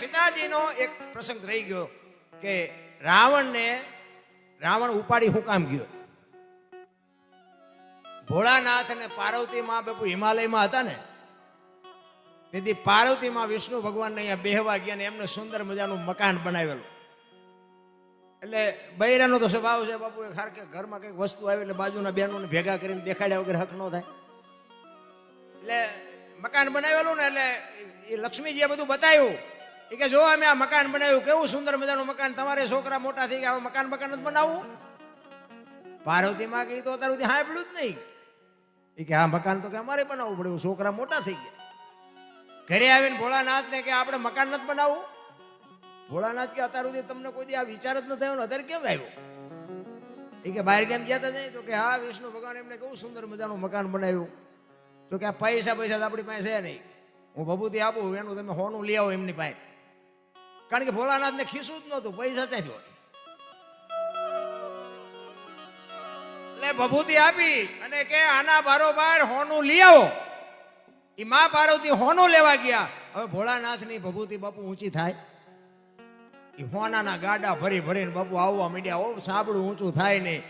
સીતાજીનો એક પ્રસંગ રહી ગયો કે રાવણને, રાવણ ઉપાડી હું કામ ગયો? ભોળાનાથ અને પાર્વતી માં બાપુ હિમાલયમાં હતા ને, તેથી પાર્વતી માં વિષ્ણુ ભગવાનને અહીંયા બેહવા ગયા ને એમને સુંદર મજાનું મકાન બનાવેલું. એટલે બૈરાનો તો સ્વભાવ છે બાપુ એ ખાર કે ઘરમાં કંઈક વસ્તુ આવી એટલે બાજુના બહેનોને ભેગા કરીને દેખાડ્યા વગર હક ન થાય. એટલે મકાન બનાવેલું ને એટલે એ લક્ષ્મીજીએ બધું બતાવ્યું. એ કે જો અમે આ મકાન બનાવ્યું, કેવું સુંદર મજાનું મકાન? તમારે છોકરા મોટા થઈ ગયા મકાન મકાન જ બનાવવું? પાર્વતી માં કહી તો અત્યાર સુધી સાંભળ્યું જ નહીં. એ કે આ મકાન તો કે અમારે બનાવવું પડે છોકરા મોટા થઈ ગયા. ઘરે આવીને ભોળાનાથ ને કે આપણે મકાન નથી બનાવવું? ભોળાનાથ કે અત્યાર સુધી તમને કોઈ દી આ વિચાર જ ન થયો અત્યારે કેમ આવ્યો? એ કે બહાર કેમ ગયા નહીં? તો કે હા, વિષ્ણુ ભગવાન એમને કેવું સુંદર મજાનું મકાન બનાવ્યું. તો કે આ પૈસા પૈસા તો આપણી પાસે નહીં. હું ભભૂતિ આપું, એનું તમે હોનું લઈ આવો એમની પાસે. કારણ કે ભોળાનાથને ખીસું જ નહોતું પૈસા ત્યાંથી હોય. એટલે ભભૂતિ આપી અને કે આના બારોબાર હોનું લઈ આવો. એ મા પાર્વતી હોનું લેવા ગયા. હવે ભોળાનાથની ભભૂતિ બાપુ ઊંચી થાય. એ હોનાના ગાડા ભરી ભરીને બાપુ આવવા માંડ્યા ઓ સાબડું ઊંચું થાય નહીં.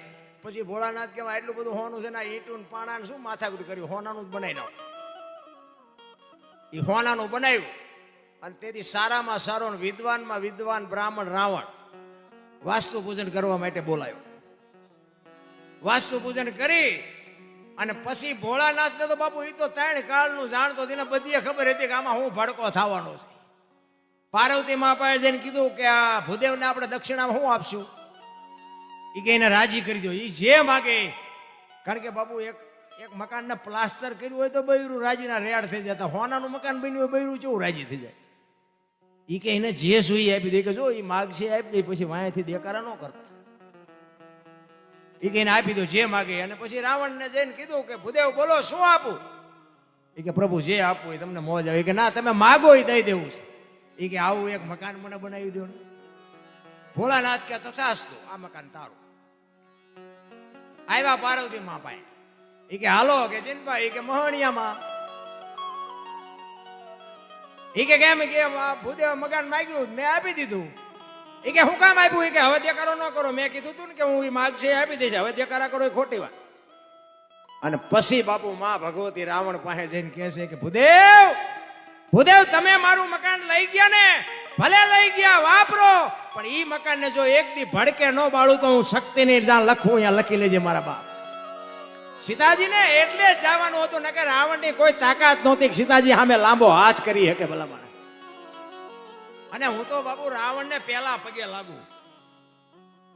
પછી ભોળાનાથ કહેવાય એટલું બધું હોનું છે ને ઈંટું ને પાણા ને શું માથાકૂટ કર્યું? હોનાનું જ બનાવી નાખ્યું એ હોનાનું બનાવ્યું. અને તેથી સારામાં સારો વિદ્વાનમાં વિદ્વાન બ્રાહ્મણ રાવણ વાસ્તુ પૂજન કરવા માટે બોલાયો. વાસ્તુ પૂજન કરી અને પછી ભોળાનાથ ને તો બાપુ એ તો ત્રણ કાળનું જાણતો તેને બધી ખબર હતી કે આમાં હું ભડકો થવાનો છે. પાર્વતી મહાપાળે જઈને કીધું કે આ ભૂદેવને આપણે દક્ષિણામાં શું આપશું? એ કે એને રાજી કરી દો. એ જે માગે, કારણ કે બાપુ એક એક મકાનને પ્લાસ્ટર કર્યું હોય તો બૈરું રાજીના રેડ થઈ જતા હોનાનું મકાન બન્યું હોય બૈરું કેવું રાજી થઈ જાય? એ કે એને જે જોઈએ આપી દે કે જો એ માગ છે, આપી દે. પછી વાયાથી દેકારા ન કરતા. એ કે એને આપી દો, જે માગે. અને પછી રાવણને જઈને કીધું કે, ભૂદેવ, બોલો, શું આપું? એ કે, પ્રભુ, જે આપવું એ તમને મોજ આવે. કે, ના, તમે માગો એ દઈ દેવું છે. એ કે, આવું એક મકાન મને બનાવી દો ને. ભોળાનાથ કે, તથાસ્તુ, આ મકાન તારું. આવ્યા પાર્વતી માં ભાઈ. એ કે, હાલો, કે જીનભાઈ. કે, મહણિયામાં. એ કે કેમ કે ભૂદેવ મકાન માગ્યું, મેં આપી દીધું. એ કે હું કામ આપ્યું? એ કે હવે દેકારો ન કરો. મેં કીધું તું ને કે હું એ માગ છે આપી દઈશ. હવે દેકારા કરો એ ખોટી વાત. અને પછી બાપુ માં ભગવતી રાવણ પાસે જઈને કહે છે કે, ભૂદેવ ભૂદેવ, તમે મારું મકાન લઈ ગયા ને? ભલે લઈ ગયા, વાપરો. પણ એ મકાન ને જો એક દી ભડકે ન બાળું તો હું શક્તિ ની જ્યાં લખું, અહીંયા લખી લેજે મારા બાપ. સીતાજી ને એટલે જ જવાનું હતું નકે રાવણની કોઈ તાકાત નહોતી સીતાજી સામે લાંબો હાથ કરી શકે ભલા મને અને હું તો બાપુ રાવણ ને પેલા પગે લાગુ.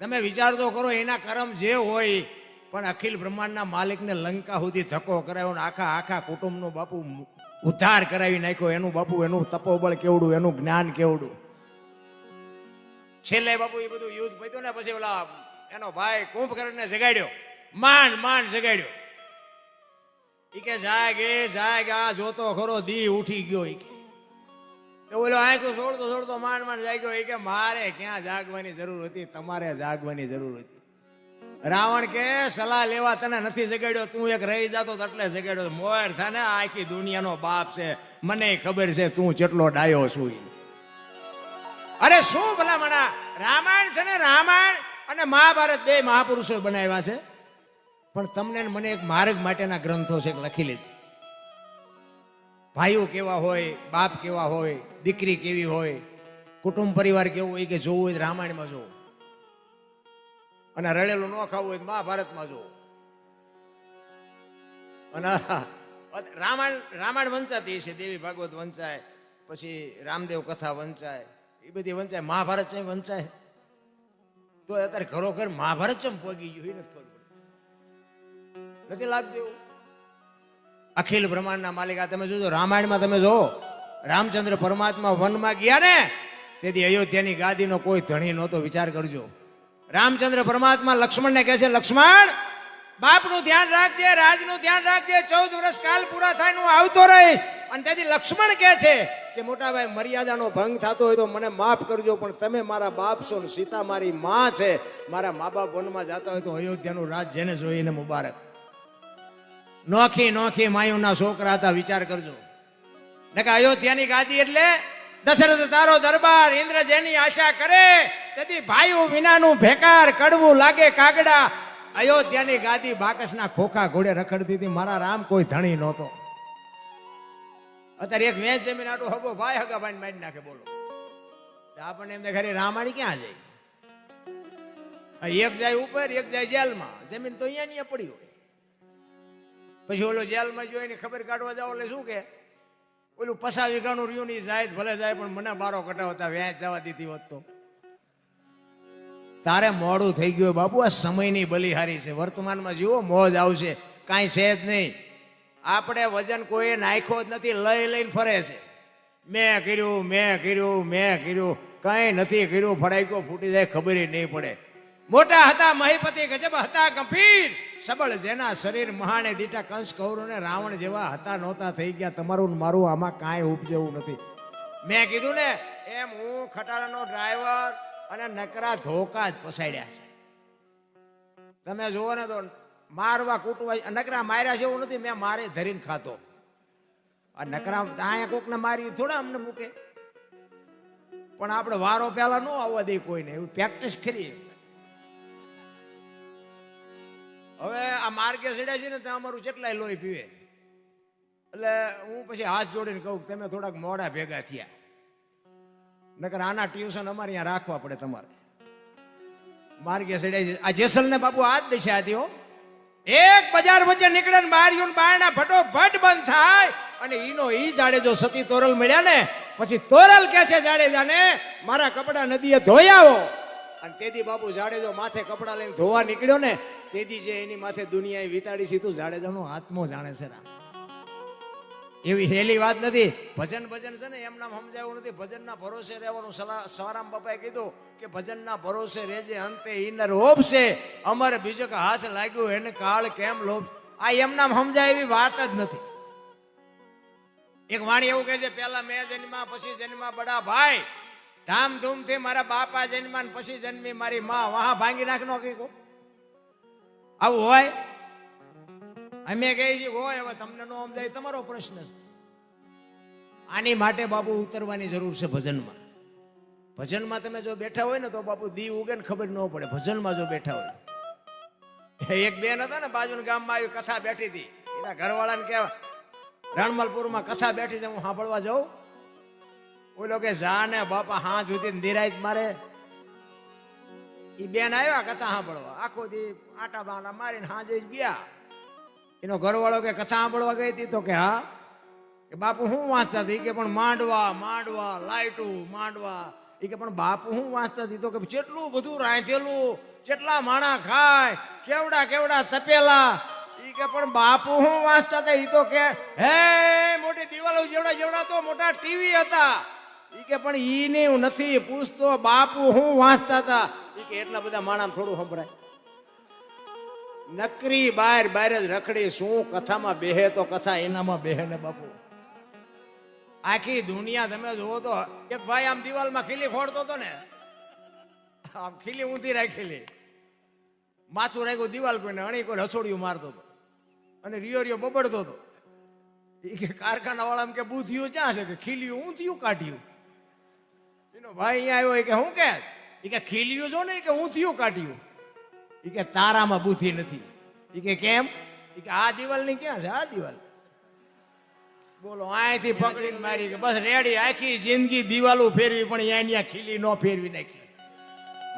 તમે વિચાર તો કરો, એના કરમ જે હોય, પણ અખિલ બ્રહ્માંડના માલિકને લંકા સુધી ધક્કો કરાયો ને આખા આખા કુટુંબનો બાપુ ઉદ્ધાર કરાવી નાખ્યો. એનું બાપુ, એનું તપોબળ કેવડું, એનું જ્ઞાન કેવડું? છેલ્લે બાપુ એ બધું યુદ્ધ પત્યું ને પછી ઓલા એનો ભાઈ કુંભકર્ણને જગાડ્યો. માંડ માંડ જગાડ્યો. ઈ કે જાગ, એ જાગ, આ જોતો ખરો, દી ઉઠી ગયો ઈ કે. તો ઓલો આંખો છોડતો છોડતો માંડ માંડ જાગ્યો. એ કે, મારે ક્યાં જાગવાની જરૂર હતી? તમારે જાગવાની જરૂર હતી. રાવણ કે, સલાહ લેવા તને નથી જગાડ્યો, તું એક રહી જાતો એટલે જગાડ્યો. મોર થાને આખી દુનિયાનો બાપ છે. મને ખબર છે તું કેટલો ડાયો છું અરે શું ભલા મણા, રામાયણ છે ને, રામાયણ અને મહાભારત બે મહાપુરુષો બનાવ્યા છે? પણ તમને મને એક માર્ગ માટેના ગ્રંથો છે લખી લીધું ભાઈઓ કેવા હોય, બાપ કેવા હોય, દીકરી કેવી હોય, કુટુંબ પરિવાર કેવું હોય કે જોવું હોય રામાયણમાં જોવું. અને રડેલું ન ખાવું હોય મહાભારતમાં જોવું. અને રામાયણ રામાયણ વંચાતી છે દેવી ભાગવત વંચાય, પછી રામદેવ કથા વંચાય, એ બધી વંચાય, મહાભારત વંચાય. તો અત્યારે ખરોખર મહાભારત ચમ પોગી ગયું, એ નથી ખબર. નથી લાગતું અખિલ બ્રહ્માંડના માલિકા, તમે જોજો, રામાયણમાં તમે જો રામચંદ્ર પરમાત્મા વનમાં ગયા ને, તેથી અયોધ્યાની ગાદીનો કોઈ ધણી નહોતો, વિચાર કરજો. રામચંદ્ર પરમાત્મા લક્ષ્મણને કહે છે, લક્ષ્મણ, બાપનું ધ્યાન રાખજે, રાજનું ધ્યાન રાખજે, ચૌદ વર્ષ કાલ પૂરા થાય હું આવતો રહીશ. અને તેથી લક્ષ્મણ કહે છે કે મોટા ભાઈ મર્યાદાનો ભંગ થતો હોય તો મને માફ કરજો, પણ તમે મારા બાપ છો ને સીતા મારી માં છે. મારા મા બાપ વનમાં જતા હોય તો અયોધ્યાનું રાજ જેને જોઈને મુબારક. નોખી નોખી માયુના છોકરા હતા, વિચાર કરજો. નકા અયોધ્યાની ગાદી એટલે દશરથ તારો દરબાર, ઇન્દ્ર જેની આશા કરે, તેથી ભાઈઓ વિનાનું ભેકાર, કડવું લાગે કાગડા. અયોધ્યાની ગાદી બાકસના ખોખા ઘોડે રખડતી હતી, મારા રામ કોઈ ધણી નહોતો. અત્યારે એક વેચ જમીન આટલું હગો, ભાઈ હગા ભાઈ મારી નાખે, બોલો. આપણને એમને ખરી, રામાણી ક્યાં જાય? એક જાય ઉપર, એક જાય જેલમાં. જમીન તો અહીંયા પડી હોય. પછી ઓલો જેલમાં જોઈને ખબર કાઢવા જાવ એટલે શું કે? ઓલું પસા વીઘાનું રહ્યું નહીં જાય ભલે જાય, પણ મને બારો કટાવતા વ્યાજ જવા દીધી હોત તો. તારે મોડું થઈ ગયું બાબુ આ સમયની બલિહારી છે. વર્તમાનમાં જીવો, મોજ આવશે. કાંઈ છે જ નહીં. આપણે વજન કોઈએ નાખ્યો જ નથી, લઈ લઈને ફરે છે. મેં કર્યું મેં કર્યું મેં કર્યું. કાંઈ નથી કર્યું ફડાઈકો ફૂટી જાય, ખબર નહીં પડે. મોટા હતા મહીપતિ ગજબ હતા ગંભીર. સબળ જેના શરીર મહાને દીટા કંસ કૌરવ ને રાવણ જેવા હતા નહોતા, થઈ ગયા. તમારું મારું આમાં કાંઈ ઉપજેવું નથી. મેં કીધું ને, એમ હું ખટારાનો ડ્રાઈવર અને નકરા ધોકા જ પસાડ્યા છે. તમે જુઓ ને તો મારવા, કૂટવા, નકરા માર્યા છે એવું નથી, મેં મારે ધરીને ખાતો આ નકરા અહીંયા કોકને મારી થોડા અમને મૂકે. પણ આપણે વારો પહેલા ન આવવા દે કોઈને, એવું પ્રેક્ટિસ કરી હવે આ માર્ગે ચડ્યા છે ને, ત્યાં અમારું જેટલાય લોહી પીવે. એટલે હું પછી હાથ જોડીને કહું તમે થોડાક મોડા ભેગા થયા. નકર આના ટ્યુશન અમારે અહીંયા રાખવા પડે તમારે. માર્ગે ચડ્યા છે. આ જેસલને બાપુ આ જ દેશે હો. એક બજાર વચ્ચે નીકળે ને બારીયું બારણા ફટોફટ બંધ થાય. અને ઈનો ઈ જાડેજો સતી તોરલ મળ્યા ને, પછી તોરલ કે છે જાડેજાને મારા કપડા નદીએ ધોઈ અને તેથી બાપુ જાડેજો માથે કપડા લઈને ધોવા નીકળ્યો ને તેદી જે એની માથે દુનિયાએ વિતાડી સીધું જાડેજાનો આત્મો જાણે છે રામ. એવી હેલી વાત નથી. ભજન ભજન છે ને એમ નામ સમજાવું નથી. ભજનના ભરોસે રહેવાનું સવારામ બાપાએ કીધું કે ભજનના ભરોસે રહેજે, અંતે ઈનર ઓપશે અમારે બીજો કે હાથ લાગ્યું, એને કાળ કેમ લોભ? આ એમ નામ સમજાય એવી વાત જ નથી. એક વાણી એવું કહે છે, પહેલા મેં જન્મા પછી જન્મા બડા ભાઈ. ધામધૂમથી મારા બાપા જન્મા પછી જન્મી મારી માં. વાહ ભાંગી નાખનો કઈ કો આવું હોય? અમે કહીએ છીએ, હોય, હવે તમને ન સમજાય, તમારો પ્રશ્ન છે. આની માટે બાપુ ઉતરવાની જરૂર છે ભજનમાં. ભજનમાં તમે જો બેઠા હોય ને, તો બાપુ દી ઉગે ને ખબર ન પડે. ભજનમાં જો બેઠા હોય. એક બેન હતા ને, બાજુના ગામમાં આવી કથા બેઠી હતી. એના ઘરવાળાને કે રણમલપુરમાં કથા બેઠી છે, હું સાંભળવા જાઉં. ઓલો કે, જા ને, બાપા હા સુધી નિરાય મારે. ઈ બેન આવ્યા કથા સાંભળવા. આખો દી આટા બાટા મારીને હાજે જ ગયા. એનો ઘરવાળો કે કથા સાંભળવા ગઈ હતી તો કે હા, કે બાપુ હું વાંચતા હતી? કે પણ માંડવા માંડવા, લાઈટું, માંડવા. એ કે પણ બાપુ હું વાંચતા હતી? તો કે કેટલું બધું રાંધેલું, જેટલા માણા ખાય, કેવડા કેવડા તપેલા, ઈ કે પણ બાપુ હું વાંચતા હતા? એ તો કે, હે, મોટી દિવાલો જેવડા જેવડા તો મોટા ટીવી હતા. ઈ કે પણ ઈ નહીં નથી પૂછતો, બાપુ હું વાંચતા હતા? ઈ કે એટલા બધા માણામ થોડું સંભળાય. નકરી બાર બાર જ રખડી શું કથામાં બેહે તો કથા એનામાં બેહે ને બાપુ. આખી દુનિયા તમે જુઓ તો એક ભાઈ આમ દિવાલમાં ખીલી ફોડતો હતો ને, આમ ખીલી ઊંધી રાખેલી. માથું રાખ્યું દિવાલ કોઈને અણી કોઈ રસોડિયું મારતો હતો. અને રિયો રિયો બબડતો હતો. એ કે કારખાના વાળા એમ કે બુધિયું ક્યાં છે? કે ખીલ્યું, ઊંધિયું કાઢ્યું. એનો ભાઈ અહીંયા આવ્યો એ કે હું કે? એ કે ખીલ્યું જો ને કે કે થયું કાઢ્યું. એ કે તારામાં બુદ્ધિ નથી. એ કે કેમ? એ કે આ દિવાલની ક્યાં છે? આ દિવાલ. બોલો, અહીંથી પકડીને મારી કે બસ રેડી, આખી જિંદગી દિવાલો ફેરવી, પણ અહીંયા ન્યા ખીલી ન ફેરવી નાખી.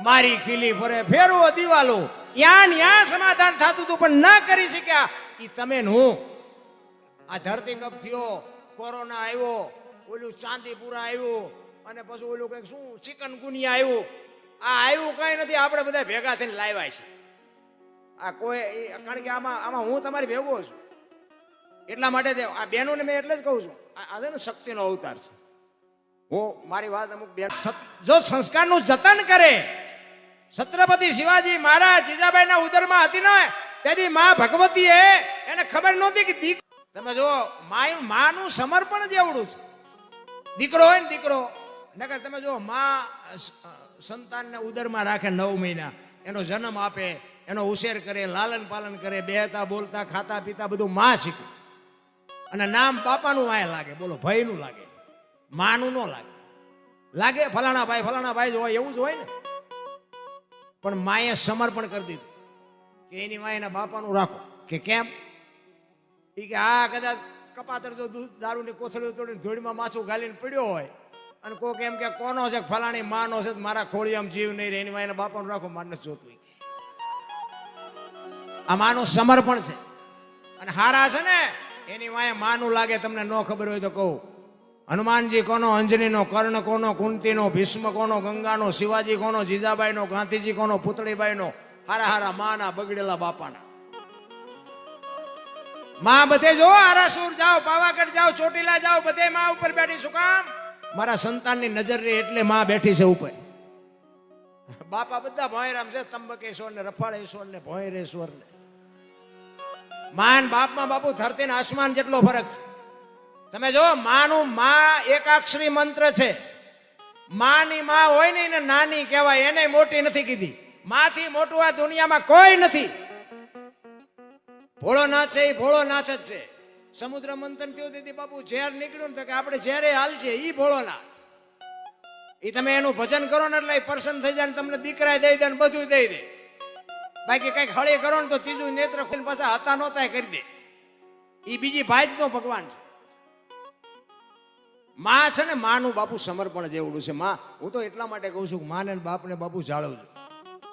મારી ખીલી ફરે, ફેરવો દિવાલો. ત્યાં ત્યાં સમાધાન થતું હતું, પણ ના કરી શક્યા. એ તમે હું. આ ધરતી કપ થયો, કોરોના આવ્યો, ઓલું ચાંદીપુરા આવ્યું, અને પછી ઓલું કંઈક શું, ચિકનગુનિયા આવ્યું. આ આવ્યું કઈ નથી, આપણે બધા ભેગા થઈને લાવ્યા છે. આ કોઈ કારણ કે આમાં આમાં હું તમારી ભેગો છું. એટલા માટે તે, આ બહેનોને મેં એટલે જ કહું છું, આ છે ને શક્તિનો અવતાર છે. હું, મારી વાત અમુક બેન જો સંસ્કારનું જતન કરે, છત્રપતિ શિવાજી મહારાજ જીજાબાઈના ઉદરમાં હતી ને તેથી માં ભગવતીએ એને ખબર નહોતી કે દીકરો તમે જો માયું, માનું સમર્પણ જ એવડું છે. દીકરો હોય ને દીકરો, નકર તમે જો માં સંતાનને ઉદરમાં રાખે નવ મહિના. એનો જન્મ આપે, એનો ઉછેર કરે, લાલન પાલન કરે, બેહતા, બોલતા, ખાતા, પીતા, બધું માં શીખે. અને નામ બાપાનું વાય લાગે, બોલો ભાઈનું લાગે. માનું ન લાગે. લાગે, ફલાણા ભાઈ ફલાણા ભાઈ જ હોય, એવું જ હોય ને. પણ માએ સમર્પણ કરી દીધું. કે એની માં બાપાનું રાખો. કે કેમ? એ કે આ કદાચ કપાતર જો દૂધ દારૂની કોથળીઓ તોડીને જોડીમાં માછું ગાલીને પડ્યો હોય અને કોક એમ કે કોનો છે ફલાણી માનો છે મારા ખોળી આમ જીવ નહીં રહે, એની માં બાપાનું રાખો માનસ જોતું. આ માનું સમર્પણ છે. અને હારા છે ને, એની વાંહે માનું લાગે, તમને ન ખબર હોય તો કહું. હનુમાનજી કોનો, અંજનીનો, કર્ણ કોનો, કુંતીનો, ભીષ્મ કોનો, ગંગાનો, શિવાજી કોનો, જીજાબાઈનો, ગાંધીજી કોનો, પુતળીબાઈનો, હારા હારા માના, બગડેલા બાપાના. માં બધે જો આરાસુર જાઓ, પાવાગઢ જાઓ, ચોટીલા જાઓ, બધે માં ઉપર બેઠી શું કામ? મારા સંતાનની નજર રહે એટલે માં બેઠી છે ઉપર. બાપા બધા ભોયરામ છે તંબકેશ્વર ને રફાળેશ્વર ને ભોયરેશ્વર ને માન બાપમાં બાપુ ધરતી ને આસમાન જેટલો ફરક છે. તમે જો માનું માં એકાક્ષરી મંત્ર છે. માની માં હોય ને નાની કહેવાય, એને મોટી નથી કીધી. માથી મોટું આ દુનિયામાં કોઈ નથી. ભોળોનાથ છે એ ભોળોનાથ જ છે. સમુદ્ર મંથન થયું દીદી બાપુ? ઝેર નીકળ્યું ને કે આપણે ઝેરે હાલશે, ઈ ભોળોના એ તમે એનું ભજન કરો ને એટલે પ્રસન્ન થઈ જાય ને તમને દીકરા દઈ દે ને બધું દઈ દે. બાકી કંઈક હળી કરો ને તો ત્રીજું નેત્ર ખોલીને પાછા હતા નહોતા કરી દે. એ બીજી ભાઈ નો ભગવાન છે. માં છે ને, માનું બાપુ સમર્પણ જેવડું છે. માં, હું તો એટલા માટે કહું છું કે માને બાપને બાપુ જાળવજો.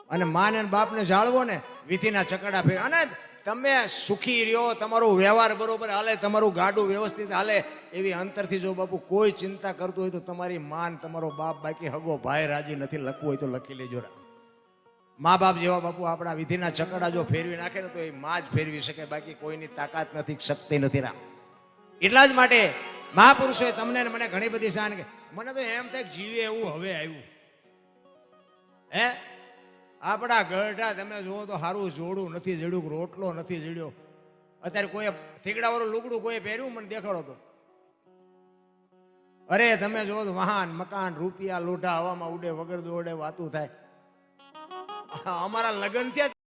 અને માને બાપને જાળવો ને વિધિના ચકડા ફેર અને તમે સુખી રહ્યો, તમારો વ્યવહાર બરોબર હાલે, તમારું ગાડું વ્યવસ્થિત હાલે, એવી અંતરથી જો બાપુ કોઈ ચિંતા કરતું હોય તો તમારી માન, તમારો બાપ બાકી હગો ભાઈ રાજી નથી, લખવું હોય તો લખી લેજો રા. મા બાપ જેવા બાપુ આપણા વિધિના ચકડા જો ફેરવી નાખે ને તો એ માં જ ફેરવી શકે, બાકી કોઈની તાકાત નથી, શક્તિ નથી રામ એટલા જ માટે મહાપુરુષોએ તમને મને ઘણી બધી શાન કે, મને તો એમ થાય જીવે એવું હવે આવ્યું. હે? આપણા ગઢા તમે જુઓ તો સારું જોડું નથી જડ્યું, રોટલો નથી જડ્યો. અત્યારે કોઈ થીગડાવાળું લુગડું કોઈ પહેર્યું? મને દેખાડો તો. અરે તમે જો વાહન, મકાન, રૂપિયા, લોઢા, હવામાં ઉડે, વગર દોડે વાતું થાય. અમારા લગ્ન થયા